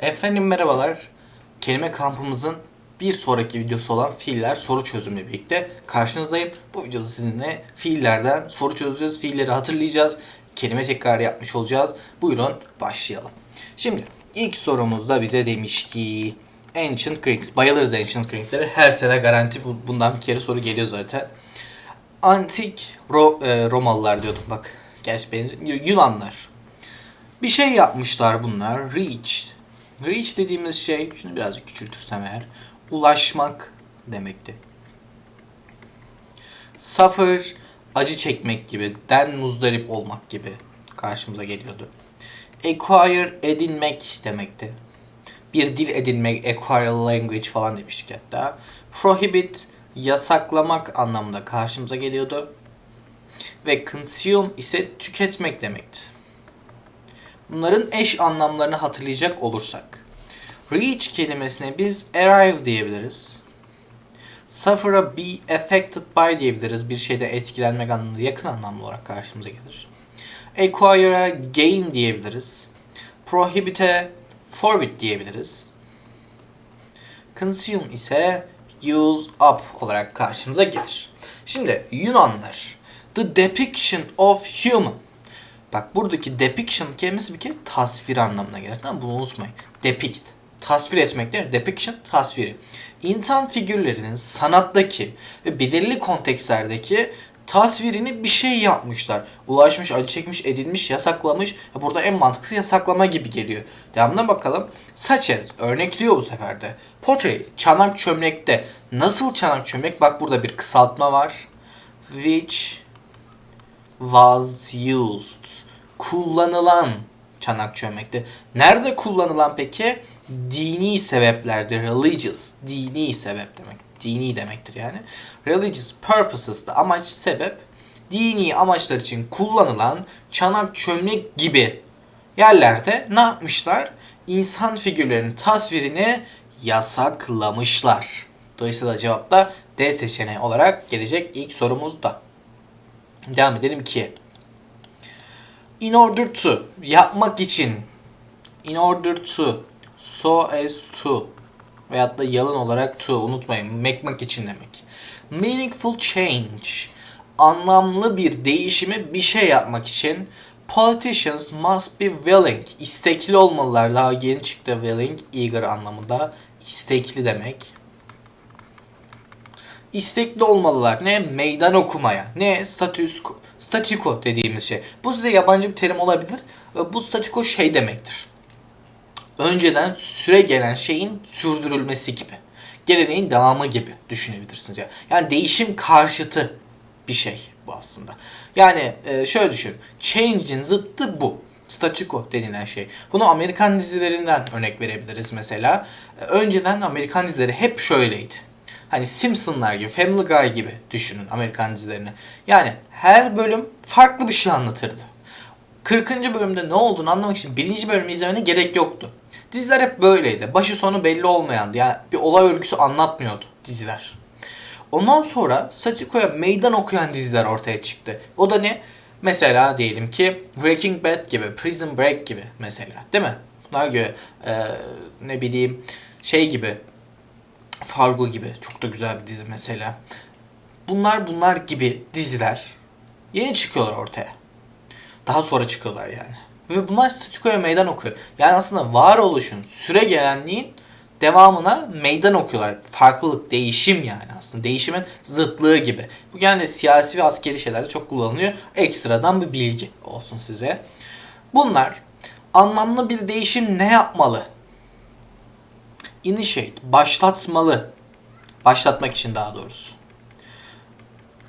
Efendim merhabalar. Kelime kampımızın bir sonraki videosu olan fiiller soru çözümüyle birlikte karşınızdayım. Bu videoda sizinle fiillerden soru çözeceğiz. Fiilleri hatırlayacağız. Kelime tekrarı yapmış olacağız. Buyurun başlayalım. Şimdi ilk sorumuzda bize demiş ki Ancient Greeks. Bayılırız Ancient Greeklere. Her sene garanti bu- bundan bir kere soru geliyor zaten. Antik Ro- e, Romalılar diyordum bak. Gerçi benziyor. Yunanlar. Bir şey yapmışlar bunlar. Reach. Reach dediğimiz şey, şunu birazcık küçültürsem eğer, ulaşmak demekti. Suffer, acı çekmek gibi, den muzdarip olmak gibi karşımıza geliyordu. Acquire, edinmek demekti. Bir dil edinmek, acquire language falan demiştik hatta. Prohibit, yasaklamak anlamında karşımıza geliyordu. Ve consume ise tüketmek demekti. Bunların eş anlamlarını hatırlayacak olursak. Reach kelimesine biz arrive diyebiliriz. Suffer'a be affected by diyebiliriz. Bir şeyde etkilenmek anlamında yakın anlamlı olarak karşımıza gelir. Acquire'a gain diyebiliriz. Prohibit'e forbid diyebiliriz. Consume ise use up olarak karşımıza gelir. Şimdi Yunanlar. The depiction of human. Bak buradaki depiction kelimesi bir kere tasvir anlamına gelir. Tamam bunu unutmayın. Depict. Tasvir etmek değil. Depiction tasviri. İnsan figürlerinin sanattaki ve belirli kontekstlerdeki tasvirini bir şey yapmışlar. Ulaşmış, acı çekmiş, edilmiş, yasaklamış. Burada en mantıklısı yasaklama gibi geliyor. Devamına bakalım. As, örnekliyor bu sefer de. Pottery, çanak çömlekte. Nasıl çanak çömlek? Bak burada bir kısaltma var. Which was used. Kullanılan çanak çömlekte. Nerede kullanılan peki? Dini sebeplerde. Religious. Dini sebep demek. Dini demektir yani. Religious purposes da amaç sebep. Dini amaçlar için kullanılan çanak çömlek gibi yerlerde ne yapmışlar? İnsan figürlerinin tasvirini yasaklamışlar. Dolayısıyla cevap da D seçeneği olarak gelecek ilk sorumuzda. Devam edelim ki. In order to yapmak için in order to so as to veyahut da yalın olarak to unutmayın mekmak için demek. Meaningful change anlamlı bir değişimi bir şey yapmak için politicians must be willing istekli olmalılar daha yeni çıktı willing eager anlamında istekli demek istekli olmalılar. Ne? Meydan okumaya. Ne? Status, statiko dediğimiz şey. Bu size yabancı bir terim olabilir. Bu statiko şey demektir. Önceden süre gelen şeyin sürdürülmesi gibi. Geleneğin devamı gibi düşünebilirsiniz. ya. Yani değişim karşıtı bir şey bu aslında. Yani e, şöyle düşün. Change'in zıttı bu. Statiko denilen şey. Bunu Amerikan dizilerinden örnek verebiliriz mesela. E, Önceden Amerikan dizileri hep şöyleydi. Hani Simpsonlar gibi, Family Guy gibi düşünün Amerikan dizilerini. Yani her bölüm farklı bir şey anlatırdı. 40. bölümde ne olduğunu anlamak için birinci bölümü izlemene gerek yoktu. Diziler hep böyleydi. Başı sonu belli olmayandı. Yani bir olay örgüsü anlatmıyordu diziler. Ondan sonra Satiko'ya meydan okuyan diziler ortaya çıktı. O da ne? Mesela diyelim ki Breaking Bad gibi, Prison Break gibi mesela. Değil mi? Bunlar gibi e, ne bileyim şey gibi Fargo gibi çok da güzel bir dizi mesela. Bunlar bunlar gibi diziler yeni çıkıyorlar ortaya. Daha sonra çıkıyorlar yani. Ve bunlar statikoya meydan okuyor. Yani aslında varoluşun, süre gelenliğin devamına meydan okuyorlar. Farklılık, değişim yani aslında. Değişimin zıtlığı gibi. Bu genelde siyasi ve askeri şeylerde çok kullanılıyor. Ekstradan bir bilgi olsun size. Bunlar anlamlı bir değişim ne yapmalı? Initiate, başlatmalı. Başlatmak için daha doğrusu.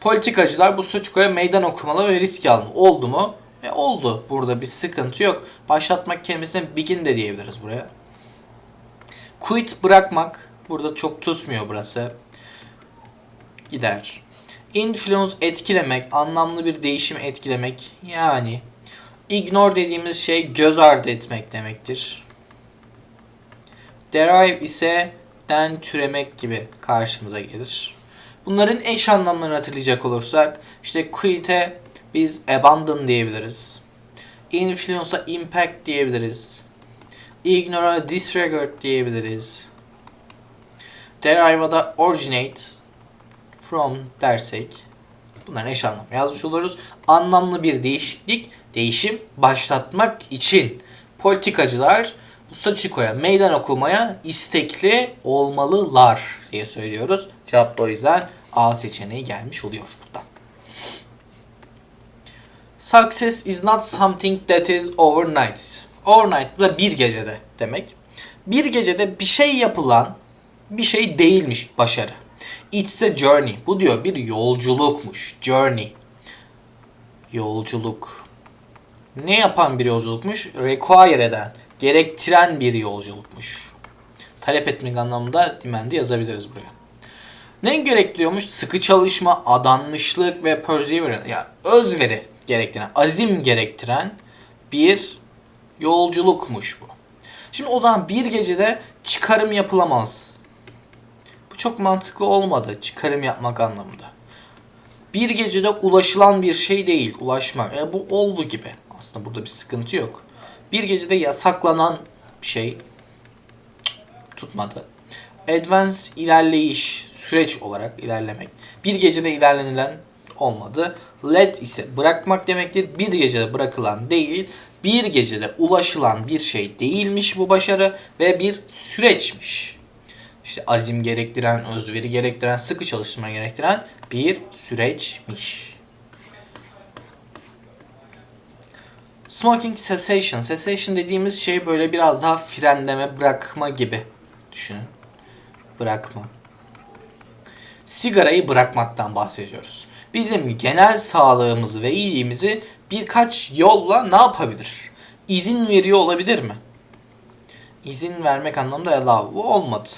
Politikacılar bu statükoya meydan okumalı ve risk almalı. Oldu mu? E oldu. Burada bir sıkıntı yok. Başlatmak kelimesine begin de diyebiliriz buraya. Quit bırakmak. Burada çok tutmuyor burası. Gider. Influence etkilemek, anlamlı bir değişimi etkilemek. Yani ignore dediğimiz şey göz ardı etmek demektir. Derive ise den türemek gibi karşımıza gelir. Bunların eş anlamlarını hatırlayacak olursak işte quit'e biz abandon diyebiliriz. Influence'a impact diyebiliriz. Ignore, disregard diyebiliriz. Derive da originate from dersek bunların eş anlamı yazmış oluruz. Anlamlı bir değişiklik, değişim başlatmak için politikacılar bu statükoya meydan okumaya istekli olmalılar diye söylüyoruz. Cevap da o yüzden A seçeneği gelmiş oluyor buradan. Success is not something that is overnight. Overnight da bir gecede demek. Bir gecede bir şey yapılan bir şey değilmiş başarı. It's a journey. Bu diyor bir yolculukmuş. Journey. Yolculuk. Ne yapan bir yolculukmuş? Require eden, gerektiren bir yolculukmuş. Talep etmek anlamında demand'i yazabiliriz buraya. Ne gerektiriyormuş? Sıkı çalışma, adanmışlık ve perseverance. Yani özveri gerektiren, azim gerektiren bir yolculukmuş bu. Şimdi o zaman bir gecede çıkarım yapılamaz. Bu çok mantıklı olmadı çıkarım yapmak anlamında. Bir gecede ulaşılan bir şey değil ulaşmak. E, bu oldu gibi. Aslında burada bir sıkıntı yok. Bir gecede yasaklanan şey tutmadı. Advance ilerleyiş, süreç olarak ilerlemek. Bir gecede ilerlenilen olmadı. Let ise bırakmak demektir. Bir gecede bırakılan değil, bir gecede ulaşılan bir şey değilmiş bu başarı ve bir süreçmiş. İşte azim gerektiren, özveri gerektiren, sıkı çalışma gerektiren bir süreçmiş. Smoking cessation. Cessation dediğimiz şey böyle biraz daha frenleme, bırakma gibi düşünün. Bırakma. Sigarayı bırakmaktan bahsediyoruz. Bizim genel sağlığımızı ve iyiliğimizi birkaç yolla ne yapabilir? İzin veriyor olabilir mi? İzin vermek anlamda allow. Olmadı.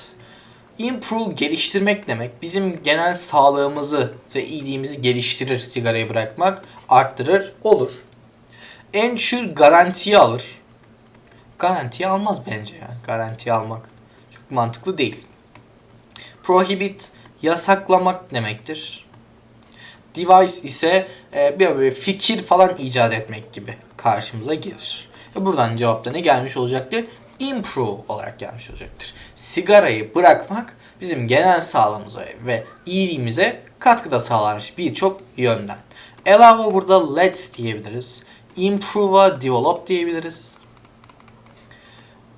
Improve geliştirmek demek. Bizim genel sağlığımızı ve iyiliğimizi geliştirir sigarayı bırakmak. Arttırır. Olur. Ensure garantiye alır. Garantiye almaz bence yani. Garantiye almak çok mantıklı değil. Prohibit yasaklamak demektir. Device ise e, bir böyle fikir falan icat etmek gibi karşımıza gelir. Ve buradan cevapta ne gelmiş olacaktır? Improve olarak gelmiş olacaktır. Sigarayı bırakmak bizim genel sağlığımıza ve iyiliğimize katkıda sağlarmış birçok yönden. Allow burada let diyebiliriz. Improve'a develop diyebiliriz.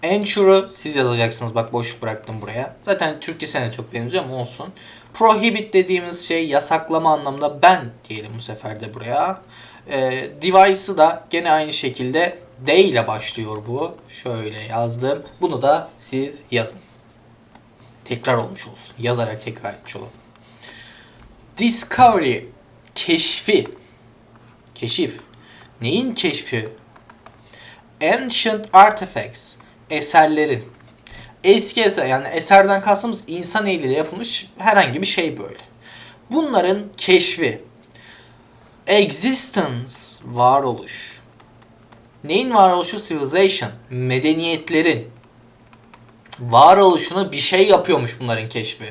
Ensure'u siz yazacaksınız. Bak boşluk bıraktım buraya. Zaten Türkçesine çok benziyor ama olsun. Prohibit dediğimiz şey yasaklama anlamında ben diyelim bu sefer de buraya. E, device'ı da gene aynı şekilde D ile başlıyor bu. Şöyle yazdım. Bunu da siz yazın. Tekrar olmuş olsun. Yazarak tekrar etmiş olalım. Discovery keşfi. Keşif. Neyin keşfi? Ancient artifacts eserlerin eski eser yani eserden kastımız insan eliyle yapılmış herhangi bir şey böyle. Bunların keşfi existence varoluş. Neyin varoluşu? Civilization. Medeniyetlerin varoluşuna bir şey yapıyormuş bunların keşfi.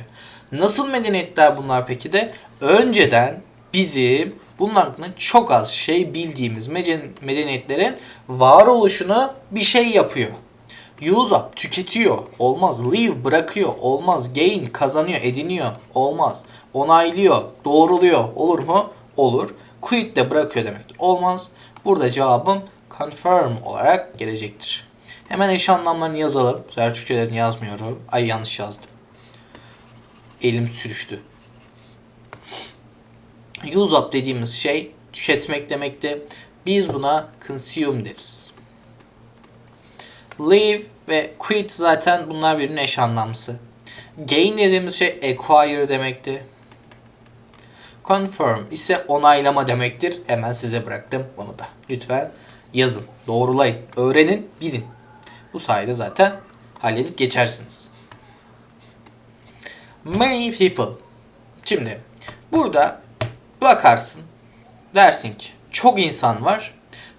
Nasıl medeniyetler bunlar peki de? Önceden bizim bunun hakkında çok az şey bildiğimiz medeniyetlerin varoluşuna bir şey yapıyor. Use up tüketiyor. Olmaz. Leave bırakıyor. Olmaz. Gain kazanıyor, ediniyor. Olmaz. Onaylıyor, doğruluyor. Olur mu? Olur. Quit de bırakıyor demek. Olmaz. Burada cevabım confirm olarak gelecektir. Hemen eş anlamlarını yazalım. Bu sefer Türkçelerini yazmıyorum. Ay yanlış yazdım. Elim sürüştü. Use up dediğimiz şey tüketmek demekti. Biz buna consume deriz. Leave ve quit zaten bunlar birbirinin eş anlamlısı. Gain dediğimiz şey acquire demekti. Confirm ise onaylama demektir. Hemen size bıraktım bunu da. Lütfen yazın, doğrulayın, öğrenin, bilin. Bu sayede zaten halledip geçersiniz. Many people. Şimdi burada bakarsın dersin ki çok insan var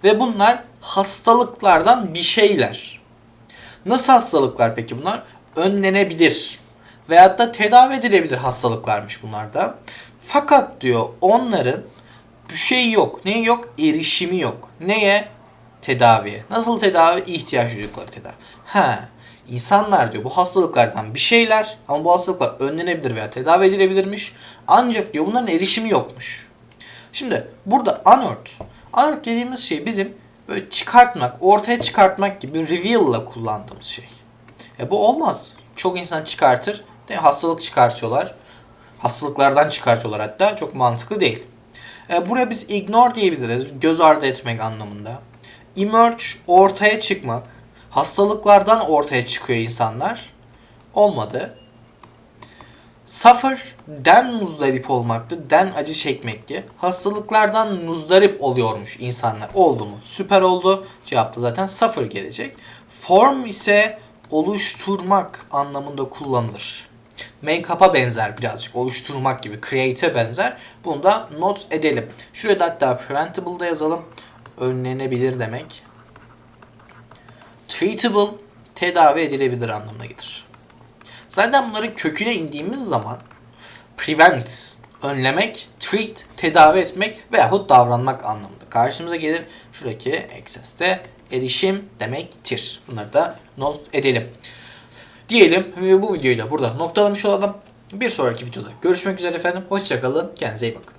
ve bunlar hastalıklardan bir şeyler. Nasıl hastalıklar peki bunlar? Önlenebilir veyahut da tedavi edilebilir hastalıklarmış bunlar da. Fakat diyor onların bir şey yok. Ne yok? Erişimi yok. Neye? tedaviye. Nasıl tedavi? İhtiyaç duydukları tedavi. Ha, insanlar diyor bu hastalıklardan bir şeyler ama bu hastalıklar önlenebilir veya tedavi edilebilirmiş. Ancak diyor bunların erişimi yokmuş. Şimdi burada unearthed. Unearthed dediğimiz şey bizim böyle çıkartmak, ortaya çıkartmak gibi reveal ile kullandığımız şey. E bu olmaz. Çok insan çıkartır. Değil mi? Hastalık çıkartıyorlar. Hastalıklardan çıkartıyorlar hatta. Çok mantıklı değil. E, buraya biz ignore diyebiliriz. Göz ardı etmek anlamında. Emerge ortaya çıkmak. Hastalıklardan ortaya çıkıyor insanlar. Olmadı. Suffer den muzdarip olmaktı. Den acı çekmekti. Hastalıklardan muzdarip oluyormuş insanlar. Oldu mu? Süper oldu. Cevapta zaten suffer gelecek. Form ise oluşturmak anlamında kullanılır. Make-up'a benzer birazcık. Oluşturmak gibi. Create'e benzer. Bunu da not edelim. Şuraya da hatta preventable'da yazalım. Önlenebilir demek. Treatable tedavi edilebilir anlamına gelir. Zaten bunların köküne indiğimiz zaman prevent önlemek, treat tedavi etmek veyahut davranmak anlamında karşımıza gelir. Şuradaki access'te erişim demektir. Bunları da not edelim. Diyelim ve bu videoyu da burada noktalamış olalım. Bir sonraki videoda görüşmek üzere efendim. Hoşçakalın. Kendinize iyi bakın.